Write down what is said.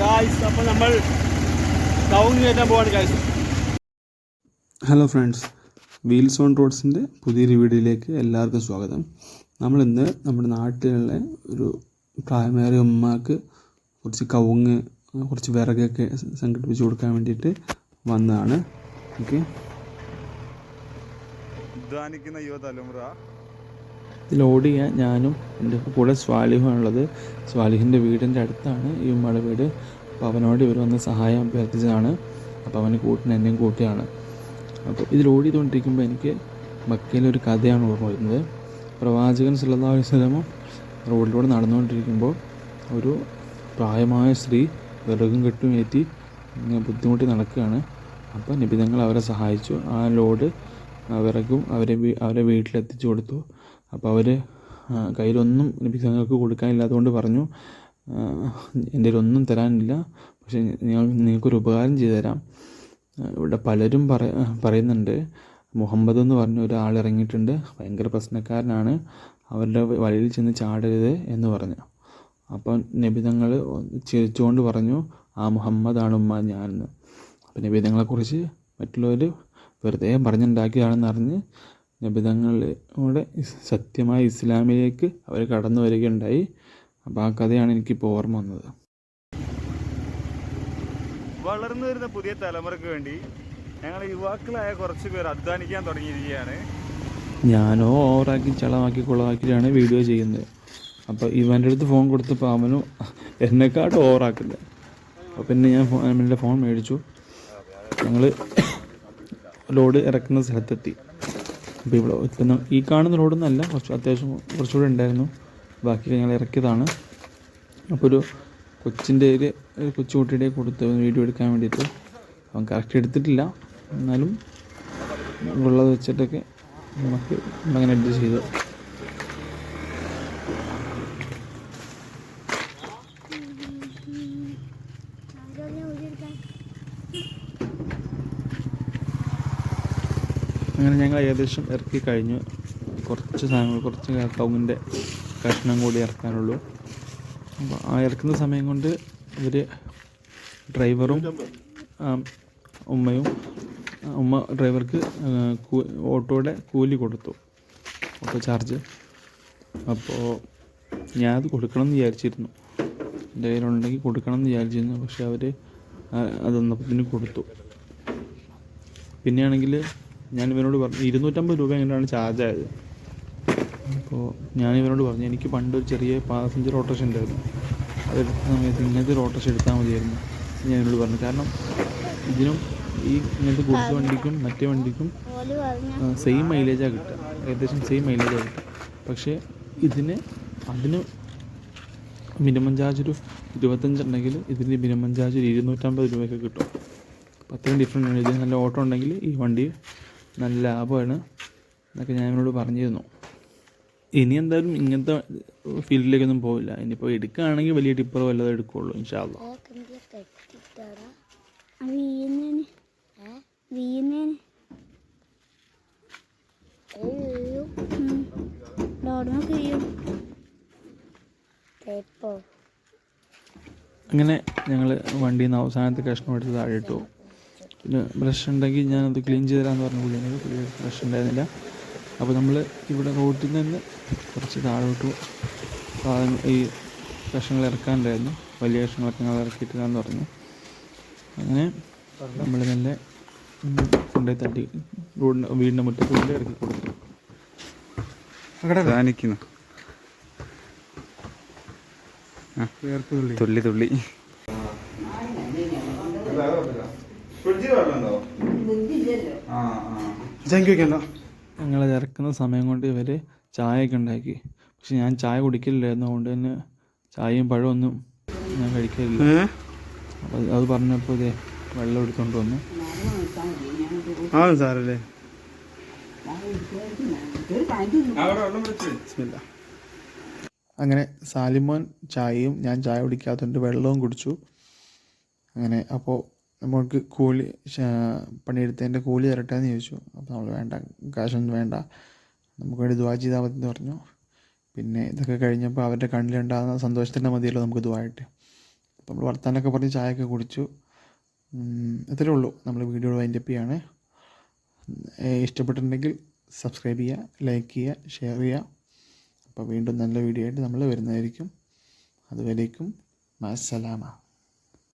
Guys അപ്പോൾ നമ്മൾ town കയറ്റാൻ പോവാണ് guys hello friends wheels on റോഡ്സിന്റെ പുതിയൊരു വീഡിയോയിലേക്ക് എല്ലാവർക്കും സ്വാഗതം. നമ്മളിന്ന് നമ്മുടെ നാട്ടിലുള്ള ഒരു പ്രായമേറിയ ഉമ്മക്ക് കുറച്ച് കവുങ്ങ് കുറച്ച് വിറകൊക്കെ സംഘടിപ്പിച്ച് കൊടുക്കാൻ വേണ്ടിയിട്ട് വന്നതാണ്. ഓക്കെ അധ്വാനിക്കുന്ന യുവതലമുറ ഇതിൽ ഓടിയ ഞാനും എന്റെ കൂടെ സ്വാലിഹുമാണുള്ളത് സ്വാലിഹിന്റെ വീടിന്റെ അടുത്താണ് ഈ ഉമ്മയുടെ വീട്. അപ്പോൾ അവനോട് ഇവർ വന്ന് സഹായം അഭ്യർത്ഥിച്ചതാണ്. അപ്പോൾ അവന് കൂട്ടിന് എന്നെയും കൂട്ടിയാണ്. അപ്പോൾ ഇതിൽ ഓടിക്കൊണ്ടിരിക്കുമ്പോൾ എനിക്ക് മക്കയിലൊരു കഥയാണ് ഓർമ്മ വരുന്നത്. പ്രവാചകൻ സല്ലല്ലാഹു അലൈഹി വസല്ലമ റോഡിലൂടെ നടന്നുകൊണ്ടിരിക്കുമ്പോൾ ഒരു പ്രായമായ സ്ത്രീ വിറകും കെട്ടും ഏറ്റി ബുദ്ധിമുട്ടി നടക്കുകയാണ്. അപ്പോൾ നിബിധങ്ങൾ അവരെ സഹായിച്ചു. ആ ലോഡ് വിറകും അവരെ അവരെ വീട്ടിലെത്തിച്ചു കൊടുത്തു. അപ്പോൾ അവർ കയ്യിലൊന്നും നിബിധങ്ങൾക്ക് കൊടുക്കാനില്ലാത്തതുകൊണ്ട് പറഞ്ഞു ആ, എന്റെ കയ്യിൽ ഒന്നും തരാനില്ല പക്ഷേ ഞങ്ങൾ നിങ്ങൾക്കൊരു ഉപകാരം ചെയ്തു തരാം. ഇവിടെ പലരും പറ പറയുന്നുണ്ട്. മുഹമ്മദ് എന്ന് പറഞ്ഞ ഒരാൾ ഇറങ്ങിയിട്ടുണ്ട് ഭയങ്കര പ്രശ്നക്കാരനാണ് അവരുടെ വഴിയിൽ ചെന്ന് ചാടരുത് എന്ന് പറഞ്ഞു. അപ്പോൾ നബിതങ്ങൾ ചിരിച്ചുകൊണ്ട് പറഞ്ഞു ആ മുഹമ്മദാണ് ഉമ്മ ഞാനെന്ന്. അപ്പോൾ നബിതങ്ങളെക്കുറിച്ച് മറ്റുള്ളവർ വെറുതെ പറഞ്ഞുണ്ടാക്കിയതാണെന്ന് അറിഞ്ഞ് നബിതങ്ങളുടെ സത്യമായ ഇസ്ലാമിലേക്ക് അവർ കടന്നു വരികയുണ്ടായി. അപ്പോൾ ആ കഥയാണ് എനിക്കിപ്പോൾ ഓർമ്മ വന്നത്. വളർന്നു വരുന്ന പുതിയ തലമുറയ്ക്ക് വേണ്ടി ഞങ്ങൾ യുവാക്കളായ കുറച്ച് പേർ അധ്വാനിക്കാൻ തുടങ്ങിയിരിക്കുകയാണ്. ഞാനോ ഓവറാക്കി ചളമാക്കി കുളമാക്കിയിട്ടാണ് വീഡിയോ ചെയ്യുന്നത്. അപ്പോൾ ഇവന്റെ അടുത്ത് ഫോൺ കൊടുത്തപ്പോൾ അവനും എന്നെക്കാട്ടും ഓവറാക്കില്ല അപ്പോൾ പിന്നെ ഞാൻ ഫോൺ എന്റെ ഫോൺ മേടിച്ചു. ഞങ്ങൾ ലോഡ് ഇറക്കുന്ന സ്ഥലത്തെത്തി. അപ്പോൾ ഇവിടെ ഇപ്പം ഈ കാണുന്ന ലോഡൊന്നല്ല കുറച്ച് അത്യാവശ്യം കുറച്ചുകൂടെ ഉണ്ടായിരുന്നു. ബാക്കി ഞങ്ങൾ ഇറക്കിയതാണ്. അപ്പോൾ ഒരു കൊച്ചിന്റെ ഒരു കൊച്ചുകുട്ടിയുടെ കൊടുത്ത് വീഡിയോ എടുക്കാൻ വേണ്ടിയിട്ട് അവൻ കറക്റ്റ് എടുത്തിട്ടില്ല. എന്നാലും ഉള്ളത് വെച്ചിട്ടൊക്കെ നമുക്ക് അങ്ങനെ അഡ്ജസ്റ്റ് ചെയ്തു അങ്ങനെ ഞങ്ങൾ ഏകദേശം ഇറക്കി കഴിഞ്ഞു. കുറച്ച് സാധനങ്ങൾ കുറച്ച് കവുങ്ങിന്റെ കഷ്ണം കൂടി ഇറക്കാനുള്ളൂ. അപ്പോൾ ആ ഇറക്കുന്ന സമയം കൊണ്ട് ഇവർ ഡ്രൈവറും ഉമ്മയും ഉമ്മ ഡ്രൈവർക്ക് ഓട്ടോയുടെ കൂലി കൊടുത്തു. Auto charge. അപ്പോൾ ഞാനത് കൊടുക്കണം എന്ന് വിചാരിച്ചിരുന്നു. എന്റെ കയ്യിലുണ്ടെങ്കിൽ കൊടുക്കണം എന്ന് വിചാരിച്ചിരുന്നു. പക്ഷെ അവർ അതൊന്നപ്പത്തിന് കൊടുത്തു. പിന്നെയാണെങ്കിൽ ഞാൻ ഇവനോട് പറഞ്ഞു ഇരുന്നൂറ്റമ്പത് രൂപ എങ്ങനെയാണ് ചാർജ് ആയത്? അപ്പോൾ ഞാൻ ഇവനോട് പറഞ്ഞു എനിക്ക് പണ്ടൊരു ഒരു ചെറിയ പാസഞ്ചർ ഓട്ടോറിക്ഷ ഉണ്ടായിരുന്നു. അതെടുത്ത സമയത്ത് ഇങ്ങനത്തെ ഒരു ഓട്ടോറിക്ഷ എടുത്താൽ മതിയായിരുന്നു. ഞാൻ ഇവനോട് പറഞ്ഞു കാരണം ഇതിനും ഈ ഇങ്ങനത്തെ ഗുഡ്സ് വണ്ടിക്കും മറ്റേ വണ്ടിക്കും സെയിം മൈലേജാണ് കിട്ടുക. ഏകദേശം സെയിം മൈലേജാണ് കിട്ടുക. പക്ഷേ ഇതിന് അതിന് മിനിമം ചാർജ് ഒരു ഇരുപത്തഞ്ചുണ്ടെങ്കിൽ ഇതിന് മിനിമം ചാർജ് ഒരു ഇരുന്നൂറ്റമ്പത് രൂപയൊക്കെ കിട്ടും. അപ്പോൾ അത്രയും ഡിഫറെന്റ് ആണ്. ഇതിന് നല്ല ഓട്ടോ ഉണ്ടെങ്കിൽ ഈ വണ്ടി നല്ല ലാഭമാണ് എന്നൊക്കെ ഞാൻ ഇവനോട് പറഞ്ഞിരുന്നു. ഇനി എന്തായാലും ഇങ്ങനത്തെ ഫീൽഡിലേക്കൊന്നും പോവില്ല. ഇനിയിപ്പോൾ എടുക്കുകയാണെങ്കിൽ വലിയ ടിപ്പർ വല്ലതും എടുക്കുകയുള്ളൂ ഇൻഷാല്ല അങ്ങനെ ഞങ്ങൾ വണ്ടിയിൽ നിന്ന് അവസാനത്തെ കഷ്ണം എടുത്ത് താഴെ ഇട്ടു. പിന്നെ ബ്രഷ് ഉണ്ടെങ്കിൽ ഞാനത് ക്ലീൻ ചെയ്ത് തരാമെന്ന് പറഞ്ഞ പുള്ളിയാണ് പുള്ളി ബ്രഷ് ഉണ്ടായിരുന്നില്ല. അപ്പോൾ നമ്മൾ ഇവിടെ റോട്ടിൽ നിന്ന് കുറച്ച് താഴോട്ട് സാധനങ്ങൾ ഈ കഷ്ണങ്ങൾ ഇറക്കാനുണ്ടായിരുന്നു. വലിയ കഷ്ണങ്ങളൊക്കെ ഞങ്ങൾ ഇറക്കിയിട്ടില്ലാന്ന് പറഞ്ഞു. അങ്ങനെ നമ്മൾ നല്ല കൊണ്ടുപോയി തട്ടി. റോഡിന്റെ വീടിന്റെ മുറ്റത്ത് കൊണ്ട് ഇറക്കി കൊടുത്തു. അധ്വാനിക്കുന്നു തുള്ളി. തുള്ളി ഞങ്ങളത് ഇറക്കുന്ന സമയം കൊണ്ട് ഇവർ ചായയൊക്കെ ഉണ്ടാക്കി. പക്ഷെ ഞാൻ ചായ കുടിക്കില്ലായിരുന്നു അതുകൊണ്ട് തന്നെ ചായയും പഴമൊന്നും ഞാൻ കഴിക്കില്ല അത് പറഞ്ഞപ്പോൾ ഇതേ വെള്ളം എടുത്തോണ്ട് വന്നു. ആ സാറല്ലേ. അങ്ങനെ സാലിമോൻ ചായയും ഞാൻ ചായ കുടിക്കാത്തതുകൊണ്ട് വെള്ളവും കുടിച്ചു. അങ്ങനെ അപ്പോൾ നമുക്ക് കൂലി പണിയെടുത്തതിന്റെ കൂലി തരട്ടെ എന്ന് ചോദിച്ചു. അപ്പോൾ നമ്മൾ വേണ്ട കാശൊന്നും വേണ്ട. നമുക്ക് വേണ്ടി ദുവാ ചെയ്താൽ മതി എന്ന് പറഞ്ഞു. പിന്നെ ഇതൊക്കെ കഴിഞ്ഞപ്പോൾ അവരുടെ കണ്ണിലുണ്ടാകുന്ന സന്തോഷത്തിന്റെ മതിയല്ലോ നമുക്ക് ദുവായിട്ട്. അപ്പോൾ നമ്മൾ വർത്താനൊക്കെ പറഞ്ഞ് ചായയൊക്കെ കുടിച്ചു. ഇത്രയേ ഉള്ളൂ. നമ്മൾ വീഡിയോ വൈൻഡപ്പ് ചെയ്യാണ്. ഇഷ്ടപ്പെട്ടിട്ടുണ്ടെങ്കിൽ സബ്സ്ക്രൈബ് ചെയ്യുക ലൈക്ക് ചെയ്യുക ഷെയർ ചെയ്യുക. അപ്പോൾ വീണ്ടും നല്ല വീഡിയോ ആയിട്ട് നമ്മൾ വരുന്നതായിരിക്കും. അതുവരേക്കും മാസലാമ